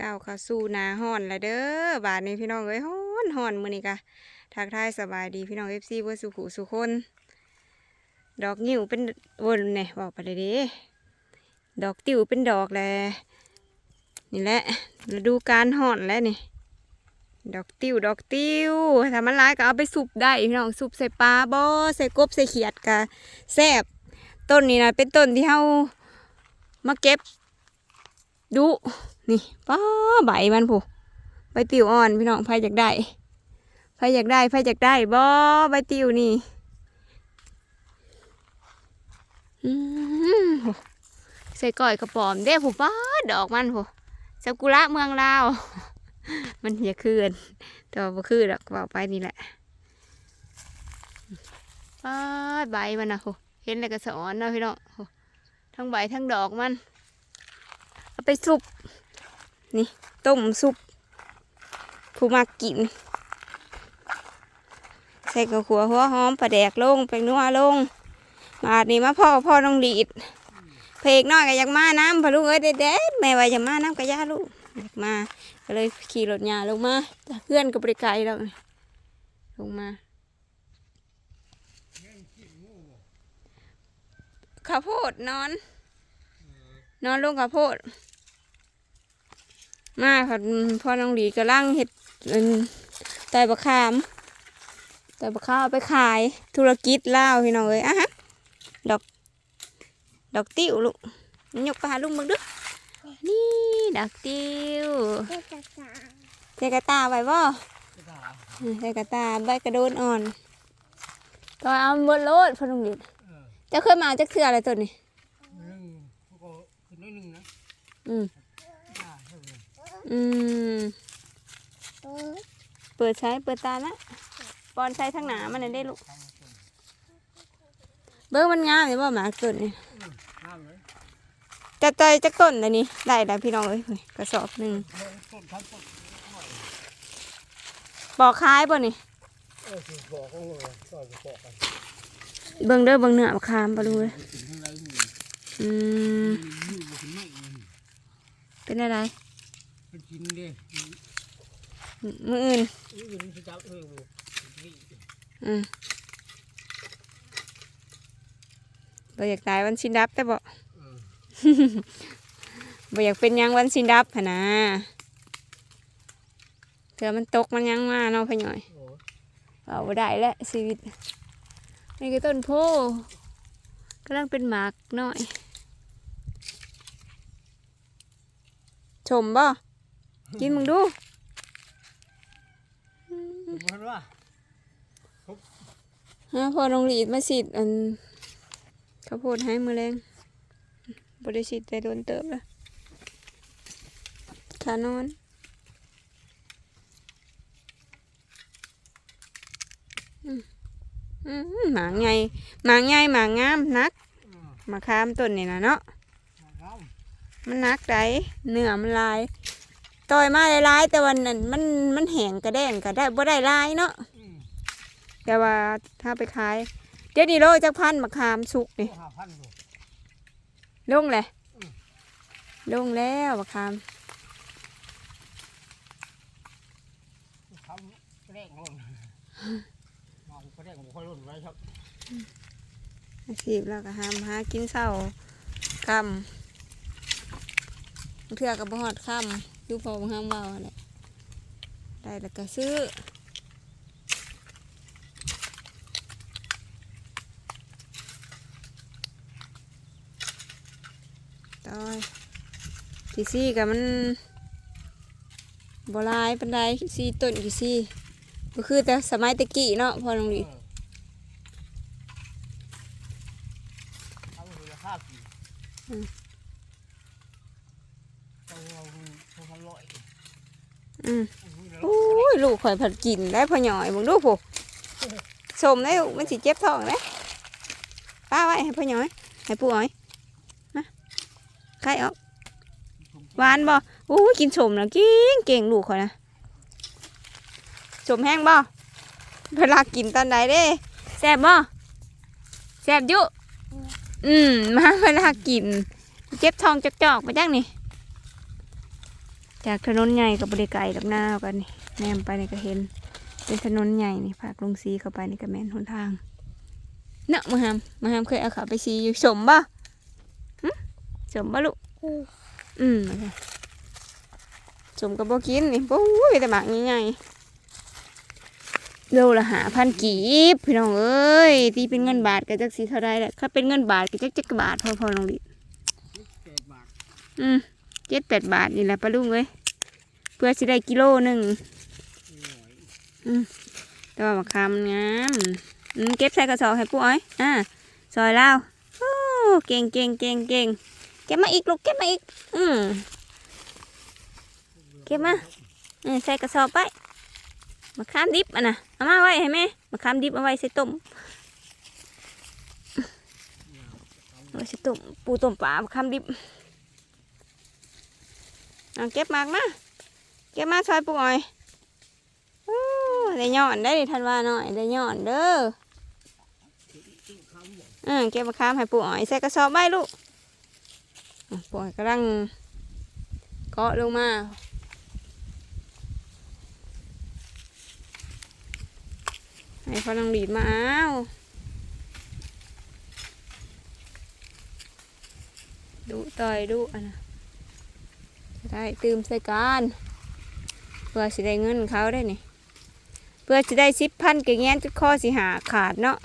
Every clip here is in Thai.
ก้าวเข้าสู่นาฮ้อนแล้วเด้อบาดนี้พี่น้องเอ้ยฮ้อนฮ้อนมื้อนี้กะทักทายสบายดีพี่น้อง FC เบ่สุขุสุคน ดอกงิ้วเป็นวนแหน่ยบอกไปเลยเด้ดอกติ๋วเป็นดอกแลนี่แหละฤดูการฮ้อนแล้วนี่ดอกติ้วดอกติ้วถ้ามันร้ายก็เอาไปสุบได้พี่น้องสุบใส่ปลาบ่ใส่กบใส่เขียดกะแซ่บต้นนี้นะเป็นต้นที่เฮามาเก็บดู นี่ป้าใบมันผู้ใบติวอ่อนพี่น้องใครอยากได้ใครอยากได้ใครอยากได้บ่ใบติวนี่ใส่ก้อยกระป๋อมเด้ผู้ป้าดอกมันผู้ซากุระเมืองลาวมันอย่าคืนแต่ว่าคือดอกเว่าไปนี่แหละป้าใบมันนะโหเห็นแล้วก็สะออนเนาะพี่น้องทั้งใบทั้งดอกมัน เอาไปซุป นี่ต้มซุปผู้มากิน ใส่กระขัวหัวหอมปลาแดกลงไปนัวลง มาดนี่มาพ่อพ่อต้องดีดเพลกน้อยก็อยากมาน้ำพะลูกเอ้ยเด็ดแม่ว่าอยากมาน้ำกระยาลูกอยากมาก็เลยขี่รถยาลงมาเพื่อนก็ไปไกลแล้วลงมาข้าวโพดนอน นอนลงข้าวโพด มาพอพ่อน้องหลีกำลังเห็ดอันไต่บะขามไต่บะข้าวเอาไปขายธุรกิจเล่าวพี่น้องเอ้ยอะฮะดอก ดอกติ้วลูกยกไปหาลุงมึงดึกนี่ดอกติ้วใส่กระตาไว้บ่อืมใส่กระตาใบกระโดนอ่อนก็เอาบนรถพอลุงดิดเจะเคยมาเอาจักเทื่ออะไรตัวนี้หนึ่งก็คือน้อยหนึ่งนะอืมอ่าเท่าไหร่ อืม เปิดใช้เปิดตาละบอลใช้ทั้งหนามันได้ลูก เบิ้งมันงามเลยบ่าหมาต้นนี่ยจะใจจักต้นเลยนี่ได้แล้วพี่น้องเอ้ยเฮ้ยกระสอบหนึ่งบอกคล้ายบ่นี่เบิ้งเด้อเบิ้งเนื้อมะขามปะลุงเลยอืม เป็นอะไร เป็นชิ้นเด้มืออื่นนี่มันจะจับเออนี่อืมบ่อยากตายวันสินดับแต่บ่เออบ่อยากเป็นหยังวันสินดับหนนะเถื่อมันตกมันหยังมาเนาะพ่อหน่อยโอ้เอาบ่ได้แล้วชีวิตนี่คือต้นโพกำลังเป็นหมากน้อย ชมบ่ กินมึงดูมันว่าฮะพอลงหลีดมาสิอันข้าวโพดให้มือแรงบริสิทธิ์แต่โดนเติบแล้วขานอนอืมอืมหมางใหญ่หมางใหญ่หมางงามนักเออมาข้ามต้นนี่นะเนาะน้ำมันนักไดเนื้อมันลาย ต่อยมาหลายๆแต่วันนั้นมันมันแห้งกระแดงก็ได้บ่ได้หลายเนาะอืมแต่ว่าถ้าไปขาย เดี๋ยวนี้โลจักพันมะขามสุกนี่ห้าพันอยู่ลงเลยอืมลงแล้วมะขามทำแรกลงมองแรกผมค่อยลงไว้ครับอาชีพแล้วก็หามหากินเช้าคำบางเทื่อกับบ่ฮอดคำ ดูพอบ่ห้ามเบาแหละได้แล้วก็ซื้อต่อยกี่ซี่กับมันบลายปานใดกี่ซี่ต้นกี่ซี่ก็คือแต่สมัยตะกี้เนาะพอลงดี เอามูลค่ากี่ อืม เอาเอาเอาพันร้อย อืม โอ้ โอ้ ย ยลูก ข่อยผัดกินได้พอหน่อยมึงดูผู้สมได้มันสิเจ็บท้องได้ป้าไว้ให้พอหน่อยให้ปู่อ้อยมาใครออกหวานบ่โอ้กินสมแล้วกินเก่งลูกข่อยนะสมแห้งบ่เวลากินตอนใดเด้แซ่บบ่แซ่บยุอืมมาเวลากิน เจ็บท้องจอกๆไปจังนี่จากถนนใหญ่กับบริไกลดับหน้ากันนี่ แนมไปนี่ก็เห็น เป็นถนนใหญ่นี่ผากลงสีเข้าไปนี่ก็แม่นหนทางเนาะมาหามมาหามเคยเอาขาไปสีอยู่สมบ่หึสมบ่ลูกอืมนั่นแหละสมกับบ่กินนี่โอ้ยแต่หมากใหญ่ๆโลละหาพันกีบพี่น้องเอ้ยตีเป็นเงินบาทก็จักสีเท่าไรแหละถ้าเป็นเงินบาทก็จักจักบาทพอพอลองดิเจ็ดบาทอืมเจ็ดแปดบาทนี่แหละปลาลุงเอ้ยเพื่อสิได้กิโลหนึ่ง หน่วยแต่ว่ามงามเก็บใส่กระสอบให้ปู่อ้อยอ่าซอยเล่าวโอ้เก่งเก่งเก่งเก่งเก็บมาอีกลูกเก็บมาอีก อืมเก็บมาใส่กระสอบไปมะขามดิบอะนะเอามาไว้ให้แม่มะขามดิบเอาไว้ใส่ต้มไว้ใส่ต้มปูต้มปลามะขามดิบเอาเก็บมากมาเก็บมาซอยปู่อ้อย ได้ย่อนได้ทันว่าหน่อยได้ย่อนเด้ออืมเก็บมะขามให้ปู่อ้อยใส่กระสอบไว้ลูกปู่อ้อยกำลังเกาะลงมาให้พอนังดีดมาเอาดูต่อยดูอันนะจะได้ตื่มใส่การเพื่อสิได้เงินเขาได้นี่ เพื่อสิได้สิบพันกแงนจุดข้อสิหาขาดเนาะ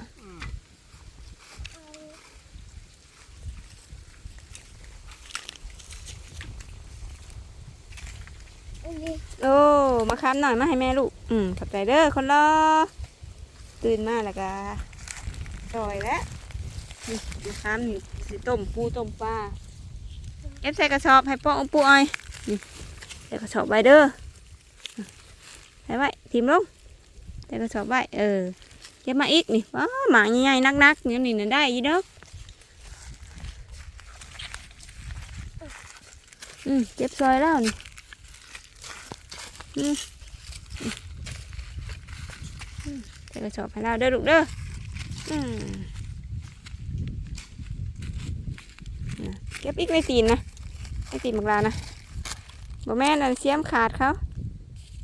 โอ้มาค้ำหน่อยมาให้แม่ลูก อืมขอบใจเด้อคนรอตื่นมาแล้วก็จอยแล้วนี่มาค้ำนี่สิต้มปูต้มปลาเอฟใส่กระสอบให้ป้องปูอ้อยนี่ใส่กระสอบไว้เด้อใส่ไว้ทิมลง ใส่กระสอบไว้เออเก็บมาอีกนี่ว้าหมางใหญ่ๆนักๆเนี่ยนี่น่ะได้อยี่เด้ออืมเก็บซอยแล้วนี่ใส่กระสอบให้เราเด้อลูกเด้ออืมน่ะเก็บอีกในตีนนะในตีนบักลานะบ่แม่นอันเสียมขาดเขา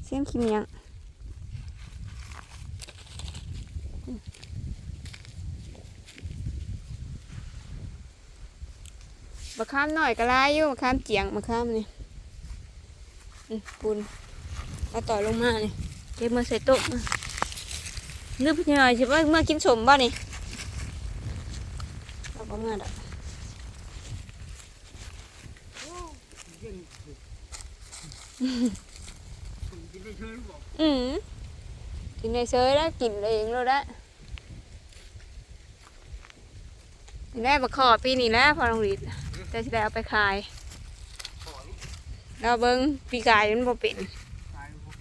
เสียมขี้เมียง บักข้ามหน่อยก็ลายอยู่บักข้ามเจียงบักข้ามนี่ปูนเอาต่อยลงมานี่เก็บมาใส่โต๊ะนึกพี่หน่อยสิว่าเมื่อกินสมบ่นี่เอาประมาณดอกยิ่งกินได้เชิญบอกอืม กินในเซยแล้วกินเองแล้วได้กินได้บักขอปีนี้แล้วพอลองรีดแต่สิได้เอาไปขายขอยเราเบิ้งปีกายมันบ่เป็นตายบอก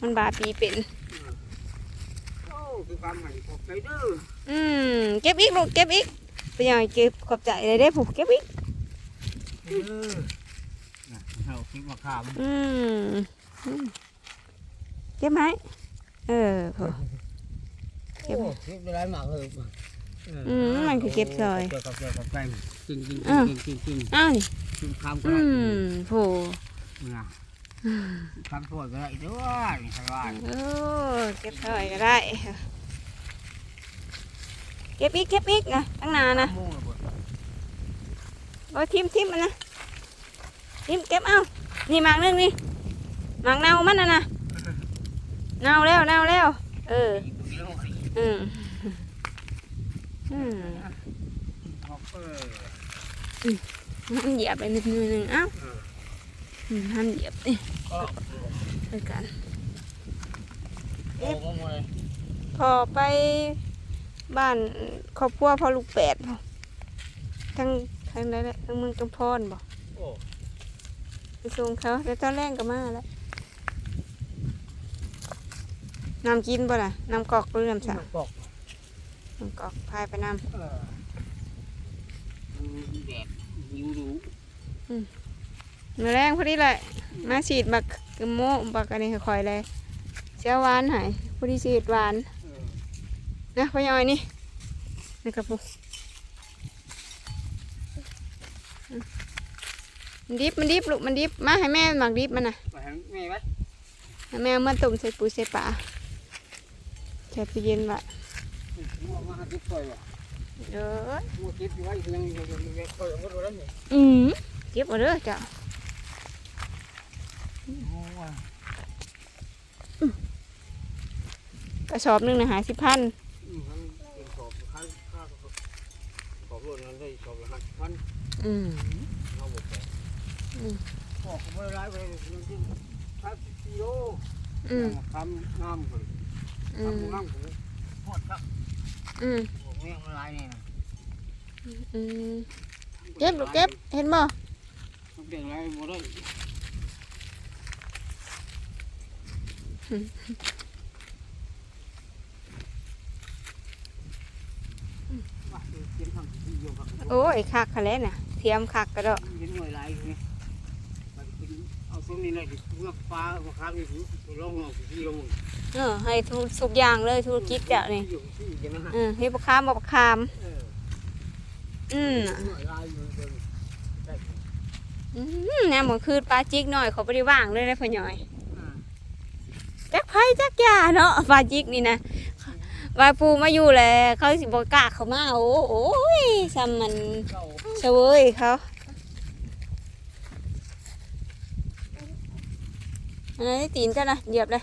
มันบาปีเป็นโอ้คือความใหม่ขอบใจเด้ออืมเก็บอีกลูกเก็บอีกเป็นยังไงเก็บขอบใจเลยเด้ผูกเก็บอีกเออน่ะเอาคลิปมาขามอืมอืมเก็บไหม เออพอ เก็บ โอ้คลิปได้หมากเลยอืมมันคือเก็บซอยเกี่ยวกับเกี่ยวกับแป้งจริงจริงอ้าวจริงจริงจริงอ้าวนี่จริงคำก็อืได้มโหนะคำสวยก็ได้ด้วยนี่ครับว่าโอ้เก็บเท่าไหร่ก็ได้ เก็บอีกเก็บอีกนะตั้งนานนะโม่เลยบ่โอ้ยทิมทิมมันนะทิมเก็บเอานี่หมากนึงนี่หมากเน่ามันนะนะ เน่าแล้วเน่าแล้ว เอออีกเดียวไอ้อืมอืมฮอกเกอร์มันเหยียบไปนิดนึงหนึ่งเอ้าเอออืมมันเหยียบนี่ก็ไปกันโอ้โหหมดเลยพอไปบ้านครอบครัวพอลูกแปดพอทั้งทั้งนั้นแหละทั้งเมืองจำพรบ่โอ้ไปส่งเขาแล้วตอนแรกก็มาแล้ว น้ำกินบ่ล่ะน้ำกอกหรือน้ำสามันกอกน้ำกอกพายไปน้เออมีแบบยิวดูำมื้อแรงพอดีเลยมาฉีดบักกระโมบักอันนี้ค่อยๆเลยเสียหวานใหายพอดีฉีดหวานเออนะพ่อยอยนี่นี่กระปุกมันดิบมันดิบลูกมันดิบมาให้แม่หมักดิบมันน่ะไปให้แม่ไว้ให้แม่เอามาต้มใส่ปูใส่ปลา ใส่ตู้เย็นไว้เอามาหาจิ๊บซอยว่ะเด้อหมูจิ๊บอยู่ไว้ยังยังยังยังเออหมดแล้วนี่อืมเก็บเอาเด้อจ้ะโอ้ยกระสอบหนึงน่ะหาสิพันอืมมันเป็นสอบค่าค่าสอบรวดนั้นได้สอบละห้าสิบพันอืมเราบ อกไปอืมพ่อก็ไม่ได้ร้ายไปมันกินห้าสิบกิโลอืมทำงามคนอืมทำงามคนโคตรครับอืมผมแม่งลายนี่นะอืมเก็บลูกเก็บเห็นบ่มันเด็กไรบ่ได้ว่าเดี๋ยวเตรียมทำที่โยกครับโอ้ยคักคะแลน่ะเทียมคักกระดอกเห็นหน่วยลายนี่มันเป็น เอาตรงนี้เลยเมื่อฟ้ามาค้างนี่ถือลงเอาที่ลงเออให้ทุกสุกอย่างเลยธุรกิจเดี๋ยวนี้อยู่ที่ยังนะฮะเออเฮ็ดบักคามบ่บักคาม เอออืมหน่วยลายอยู่เดินได้อืมแนวหมดคือปลาจิกหน่อยเขาบ่ได้ว่างเลยนะพ่อหน่อย อ่าจักไผจักยาเนาะปลาจิกนี่นะวายปูมาอยู่แหละเขาสิบ่กล้าเข้ามาโอ้โอ้ยซ้ำมันเจ้าเฉวยเขา อันนี้ตีนจ้ะนะเหยียบเลย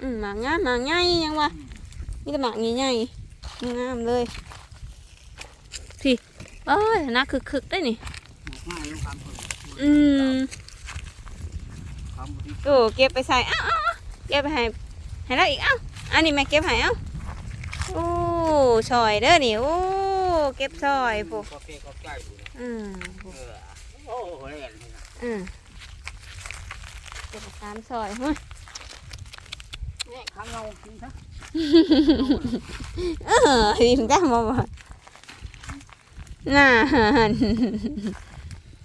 อืมหมากงามหมากใหญ่ยังวะมีแต่หมากใหญ่ๆงามเลยพี่เอ้ยนักคึกได้นี่อืมโอ้เก็บไปใส่เอ้าเอ้าเก็บไปให้ให้แล้วอีกเอ้าอันนี้แม่เก็บให้เอ้าโอ้ซอยเด้อนี่โอ้เก็บซอยพวกอืมเออโอ้โหอืม เก็บไปตามซอยเฮ้ยเนี่ยข้างเรากินซะเออดิมจ้าบ่บ่น่า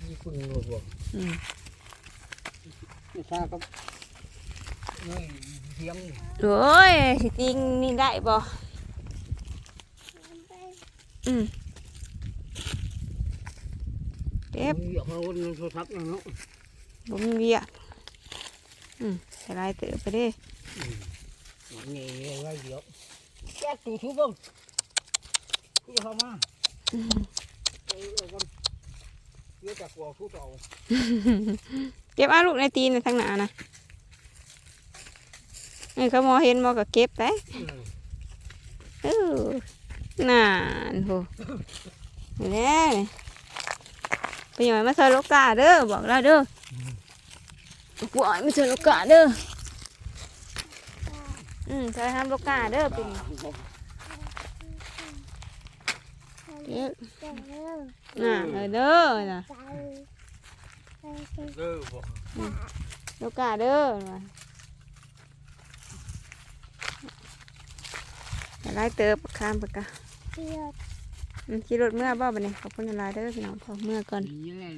นี่คุณรู้บ่อืมไม่ทราบครับนี่เทียมนี่โอ้ยสิจริงนี่ได้บ่อืมเก็บมีเขาวนโทรศัพท์เนาะบ่มีเวียก อืมสลายเตอไปเด้นี่ไว้เดี๋ยวแก๊สตู้ทุบบ้งพี่เข้ามาเออเออกันเดี๋ยวจากหัวทุบเอาเก็บเอาลูกในตีนน่ะทางหน้านะเออเขามอเห็นมอก็เก็บได้เออน่านโหนี่แหละนี่ไปหน่อยมาใส่ลูกกาเด้อบอกเราเด้อ ปล่อยมาใส่ลูกกาเด้อ อืมใส่ห้ามลูกกาเด้อเป็นเก็บน่ะเออเด้อน่ะเด้อบ่ลูกกาเด้อว่ะอย่าไล่เติบข้ามปากกาอืมขี่รถเมื่อบ่บัดนี้ขอบคุณหลายๆเด้อพี่น้องพอเมื่อก่อนนี่แหละ